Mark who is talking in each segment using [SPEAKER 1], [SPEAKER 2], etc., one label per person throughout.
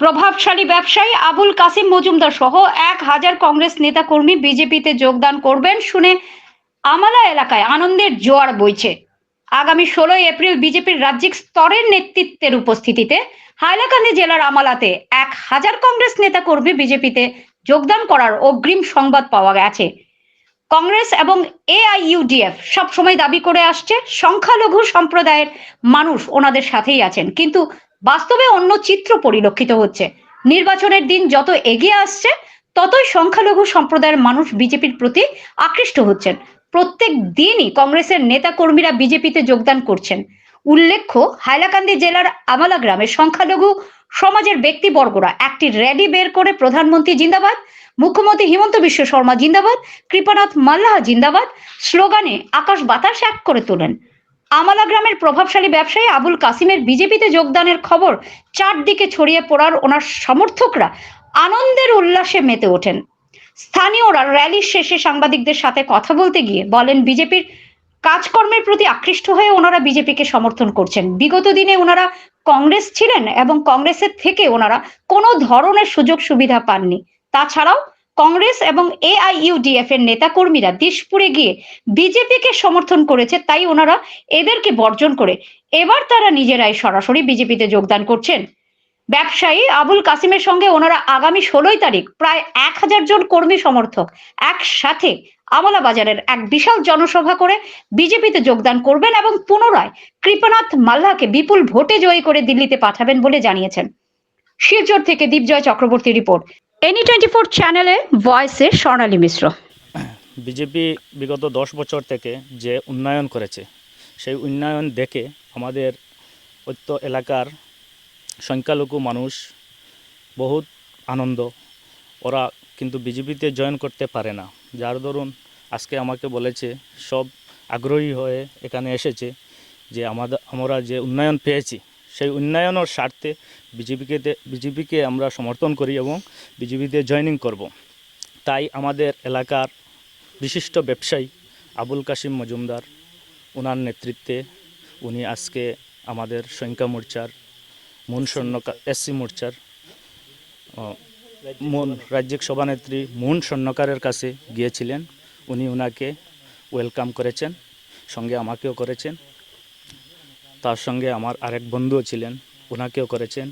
[SPEAKER 1] প্রভাবশালী ব্যবসায়ী আবুল কাসিম মজুমদার সহ এক হাজার কংগ্রেস নেতাকর্মী বিজেপিতে যোগদান করবেন শুনে আমালা এলাকায় আনন্দের জোয়ার বইছে। আগামী ষোলোই এপ্রিল বিজেপির রাজ্যিক স্তরের নেতৃত্বের উপস্থিতিতে হাইলাকান্দি জেলার আমালাতে এক হাজার কংগ্রেস নেতাকর্মী বিজেপিতে যোগদান করার অগ্রিম সংবাদ পাওয়া গেছে। কংগ্রেস এবং এআইইউডিএফ সবসময় দাবি করে আসছে, সংখ্যালঘু সম্প্রদায়ের মানুষ ওনাদের সাথেই আছেন। কিন্তু বাস্তবে অন্য চিত্র পরিলক্ষিত হচ্ছে। নির্বাচনের দিন যত এগিয়ে আসছে, ততই সংখ্যালঘু সম্প্রদায়ের মানুষ বিজেপির প্রতি আকৃষ্ট হচ্ছেন। প্রত্যেক দিনই কংগ্রেসের নেতা কর্মীরা বিজেপিতে যোগদান করছেন। উল্লেখ্য, হাইলাকান্দি জেলার আমালা গ্রামে সংখ্যালঘু সমাজের ব্যক্তিবর্গরা একটি র্যালি বের করে প্রধানমন্ত্রী জিন্দাবাদ, মুখ্যমন্ত্রী হিমন্ত বিশ্ব শর্মা জিন্দাবাদ, কৃপানাথ মাল্লাহা জিন্দাবাদ, স্লোগানে আকাশ বাতাস এক করে তোলেন। আমালা গ্রামের প্রভাবশালী ব্যবসায়ী আবুল কাসিমের বিজেপিতে যোগদানের খবর চারদিকে ছড়িয়ে পড়ার ওনার সমর্থকরা আনন্দের উল্লাসে মেতে ওঠেন। স্থানীয়রা র্যালির শেষে সাংবাদিকদের সাথে কথা বলতে গিয়ে বলেন, বিজেপির কাজকর্মের প্রতি আকৃষ্ট হয়ে ওনারা বিজেপিকে সমর্থন করছেন। বিগত দিনে ওনারা কংগ্রেস ছিলেন এবং কংগ্রেসের থেকে ওনারা কোনো ধরনের সুযোগ সুবিধা পাননি। তাছাড়াও কংগ্রেস এবং এআইইউডিএফ এর নেতাকর্মীরা দিশপুরে গিয়ে বিজেপিকে সমর্থন করেছে, তাই ওনারা এদেরকে বর্জন করে। এবার তারা নিজেরাই সরাসরি বিজেপিতে যোগদান করছেন। ব্যবসায়ী আবুল কাসিমের সঙ্গে ওনারা আগামী ষোলোই তারিখ প্রায় এক হাজার জন কর্মী সমর্থক একসাথে আমলা বাজারের এক বিশাল জনসভা করে বিজেপিতে যোগদান করবেন এবং পুনরায় কৃপানাথ মাল্লাকে বিপুল ভোটে জয়ী করে দিল্লিতে পাঠাবেন বলে জানিয়েছেন। শিলচর থেকে Dipjoy Chakraborty report. Any twenty four চ্যানেলে ভয়েসে স্বর্ণালী মিশ্র।
[SPEAKER 2] বিজেপি বিগত দশ বছর থেকে যে উন্নয়ন করেছে, সেই উন্নয়ন দেখে আমাদের ঐত্য এলাকার সংখ্যালঘু মানুষ বহুত আনন্দ। ওরা কিন্তু বিজেপিতে জয়েন করতে পারে না। যার দরুন আজকে আমাকে বলেছে, সব আগ্রহী হয়ে এখানে এসেছে যে আমাদের আমরা যে উন্নয়ন পেয়েছি সেই উন্নয়নের স্বার্থে বিজেপিকে বিজেপিকে আমরা সমর্থন করি এবং বিজেপিতে জয়েনিং করব। তাই আমাদের এলাকার বিশিষ্ট ব্যবসায়ী আবুল কাশিম মজুমদার ওনার নেতৃত্বে উনি আজকে আমাদের সংখ্যা মোর্চার, মন স্বর্ণকার এসসি মোর্চার মন, রাজ্যিক সভানেত্রী মুন স্বর্ণকারের কাছে গিয়েছিলেন। উনি ওনাকে ওয়েলকাম করেছেন, সঙ্গে আমাকেও করেছেন। তার সঙ্গে আমার আরেক বন্ধুও ছিলেন ওনাকেও করেছেন।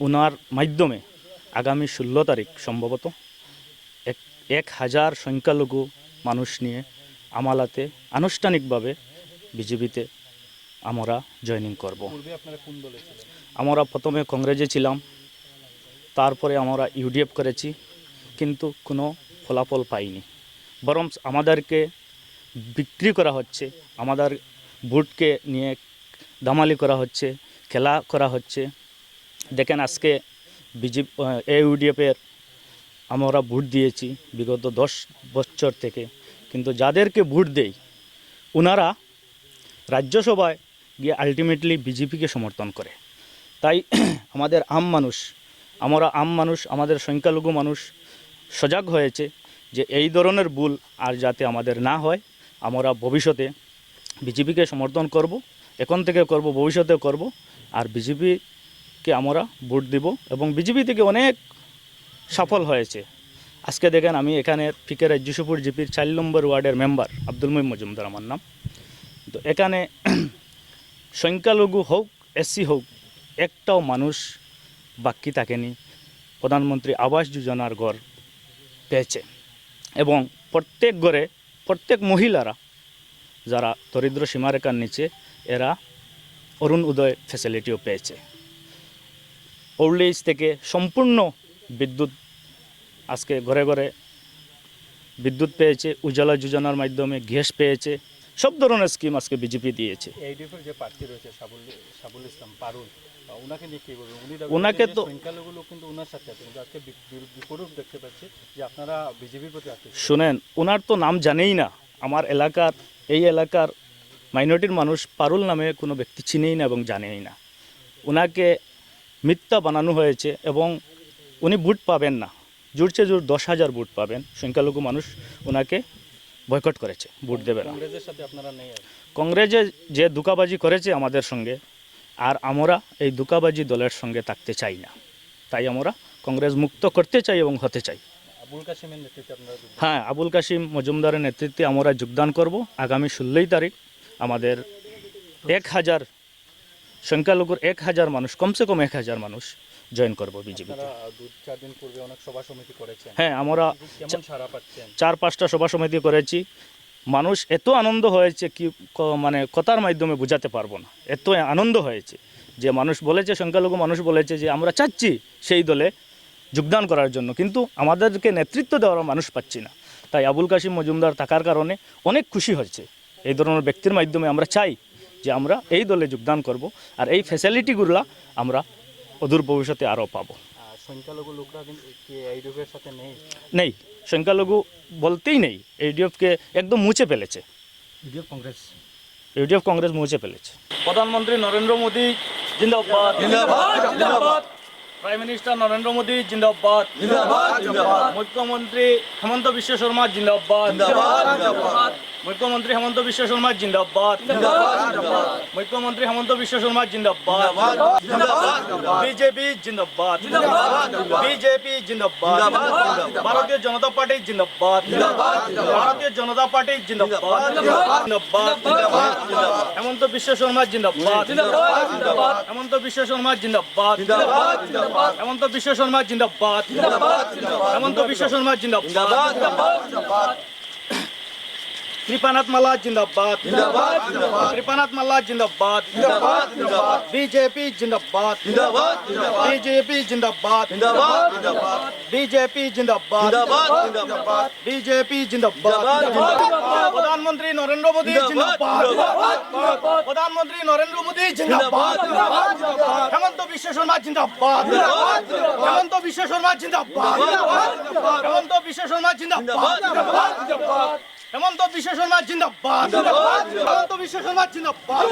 [SPEAKER 2] ওনার মাধ্যমে আগামী ষোলো তারিখ সম্ভবত এক এক হাজার সংখ্যালঘু মানুষ নিয়ে আমালাতে আনুষ্ঠানিকভাবে বিজেপিতে আমরা জয়েনিং করব। আমরা প্রথমে কংগ্রেসে ছিলাম তারপরে আমরা ইউডিএফ করেছি কিন্তু কোনো ফলাফল পাইনি। বরং আমাদেরকে বিক্রি করা হচ্ছে আমাদের ভোটকে নিয়ে দামালি করা হচ্ছে, খেলা করা হচ্ছে। দেখেন আজকে বিজেপি ইউডিএফের আমরা ভোট দিয়েছি বিগত দশ বছর থেকে। কিন্তু যাদেরকে ভোট দেই ওনারা রাজ্যসভায় গিয়ে আলটিমেটলি বিজেপিকে সমর্থন করে। তাই আমাদের আম মানুষ, আমরা আম মানুষ, আমাদের সংখ্যালঘু মানুষ সজাগ হয়েছে যে এই ধরনের ভুল আর যাতে আমাদের না হয়, আমরা ভবিষ্যতে বিজেপিকে সমর্থন করব। এখন থেকে করব ভবিষ্যতে করব। আর বিজেপিকে আমরা ভোট দিব এবং বিজেপি থেকে অনেক সফল হয়েছে। আজকে দেখেন আমি এখানে ফিকে রাজ্যসপুর জিপির চার নম্বর ওয়ার্ডের মেম্বার আব্দুল মহিম মজুমদার আমার নাম। তো এখানে সংখ্যালঘু হোক, এসসি হোক, একটাও মানুষ বাকি থাকেনি। প্রধানমন্ত্রী আবাস যোজনার ঘর পেয়েছে এবং প্রত্যেক ঘরে প্রত্যেক মহিলারা যারা দরিদ্র সীমারেখার নিচে এরা অরুণ উদয় ফ্যাসিলিটিও পেয়েছে। ওল্ড এজ থেকে সম্পূর্ণ বিদ্যুৎ আজকে ঘরে ঘরে বিদ্যুৎ পেয়েছে উজালা যোজনার মাধ্যমে গ্যাস পেয়েছে সব ধরনের স্কিম আজকে বিজেপি দিয়েছে।
[SPEAKER 3] যে প্রার্থী রয়েছে সাবুল সাবুল ইসলাম পারুল ওনাকে নিয়ে কি বলবেন? উনি
[SPEAKER 2] ওনাকে তো-
[SPEAKER 3] কিন্তু ওনার সাথে আছে কিন্তু আজকে বি- বি- বিপরীত দেখতে পাচ্ছি যে আপনারা বিজেপির প্রতি
[SPEAKER 2] শুনেন ওনার তো নাম জানেই না। আমার এলাকার এই এলাকার মাইনরিটির মানুষ পারুল নামে কোনো ব্যক্তি চিনেই না এবং জানেই না। ওনাকে মিথ্যা বানানো হয়েছে এবং উনি ভোট পাবেন না। জুড়ছে জোর দশ হাজার ভোট পাবেন। সংখ্যালঘু মানুষ ওনাকে বয়কট করেছে ভোট দেবে না। কংগ্রেসে যে দুকাবাজি করেছে আমাদের সঙ্গে আর আমরা এই দুকাবাজি দলের সঙ্গে থাকতে চাই না। তাই আমরা কংগ্রেস মুক্ত করতে চাই এবং হতে চাই।
[SPEAKER 3] আবুল কাসিমের নেতৃত্বে আপনারা যোগদান
[SPEAKER 2] হ্যাঁ আবুল কাশিম মজুমদারের নেতৃত্বে আমরা যোগদান করব। আগামী ষোলোই তারিখ আমাদের এক হাজার সংখ্যালঘুর এক হাজার মানুষ কমসে কম এক হাজার মানুষ জয়েন করব
[SPEAKER 3] করেছেন।
[SPEAKER 2] হ্যাঁ আমরা চার পাঁচটা সভা সমিতি করেছি। মানুষ এত আনন্দ হয়েছে কি মানে কথার মাধ্যমে বোঝাতে পারব না। এত আনন্দ হয়েছে যে মানুষ বলেছে সংখ্যালঘু মানুষ বলেছে যে আমরা চাচ্ছি সেই দলে যোগদান করার জন্য। কিন্তু আমাদেরকে নেতৃত্ব দেওয়ার মানুষ পাচ্ছি না। তাই আবুল কাশিম মজুমদার থাকার কারণে অনেক খুশি হচ্ছে এই ধরনের ব্যক্তির মাধ্যমে আমরা চাই যে আমরা এই দলে যোগদান করব আর এই ফ্যাসিলিটিগুলো আমরা অদূর ভবিষ্যতে আরও পাবো।
[SPEAKER 3] সংখ্যালঘু লোকরা কিন্তু কি সাথে নেই?
[SPEAKER 2] নেই। সংখ্যালঘু বলতেই নেই। এইডিএফকে একদম মুছে ফেলেছে।
[SPEAKER 3] ইউডিএফ কংগ্রেস।
[SPEAKER 2] ইউডিএফ কংগ্রেস মুছে ফেলেছে। প্রধানমন্ত্রী নরেন্দ্র মোদী জিন্দাবাদ। জিন্দাবাদ প্রাইম মিনিস্টার নরেন্দ্র মোদী জিন্দাবাদ। মুখ্যমন্ত্রী হেমন্ত বিশ্ব শর্মা জিন্দাবাদ। মুখ্যমন্ত্রী হেমন্ত বিশ্ব শর্মা জিন্দাবাদ মুখ্যমন্ত্রী হেমন্ত বিশ্ব শর্মা জিন্দাবাদ বিজেপি জিন্দাবাদ বিজেপি জিন্দাবাদ ভারতীয় জনতা পার্টি জিন্দাবাদ ভারতীয় জনতা পার্টি জিন্দাবাদ জিন্দাবাদ হেমন্ত বিশ্ব শর্মা জিন্দাবাদ হেমন্ত বিশ্ব শর্মা জিন্দাবাদ হেমন্ত বিশ্ব শর্মা জিন্দাবাদ হেমন্ত বিশ্ব শর্মা জিন্দাবাদ কৃপানাথ মাল্লা জিন্দাবাদ কৃপানাথ মাল্লা জিন্দাবাদ বিজেপি জিন্দাবাদ বিজেপি জিন্দাবাদ বিজেপি জিন্দাবাদ বিজেপি জিন্দাবাদ প্রধানমন্ত্রী নরেন্দ্র মোদী জিন্দাবাদ প্রধানমন্ত্রী নরেন্দ্র মোদী জিন্দাবাদ হেমন্ত বিশ্ব শর্মা জিন্দাবাদ হেমন্ত বিশ্ব শর্মা জিন্দাবাদ হেমন্ত বিশ্ব শর্মা জিন্দাবাদ হেমন্ত বিশ্ব শর্মা জিন্দাবাদ। হেমন্ত বিশ্ব শর্মা জিন্দাবাদ।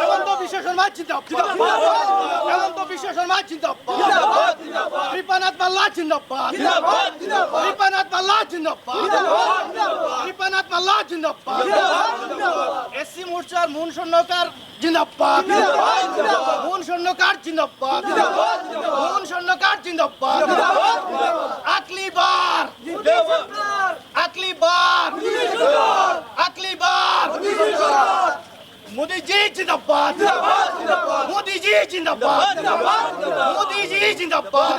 [SPEAKER 2] হেমন্ত বিশ্ব শর্মা জিন্দাবাদ। হেমন্ত বিশ্ব শর্মা জিন্দাবাদ। কৃপানাথ মাল্লা জিন্দাবাদ। কৃপানাথ মাল্লা জিন্দাবাদ। কৃপানাথ মাল্লা জিন্দাবাদ। এসসি মোর্চার মুন স্বর্ণকার জিন্দাবাদ। মুন জিন্দাবাদ। মুন জিন্দাবাদ। మోదీజీ జిందాబాద్. మోదీజీ జిందాబాద్.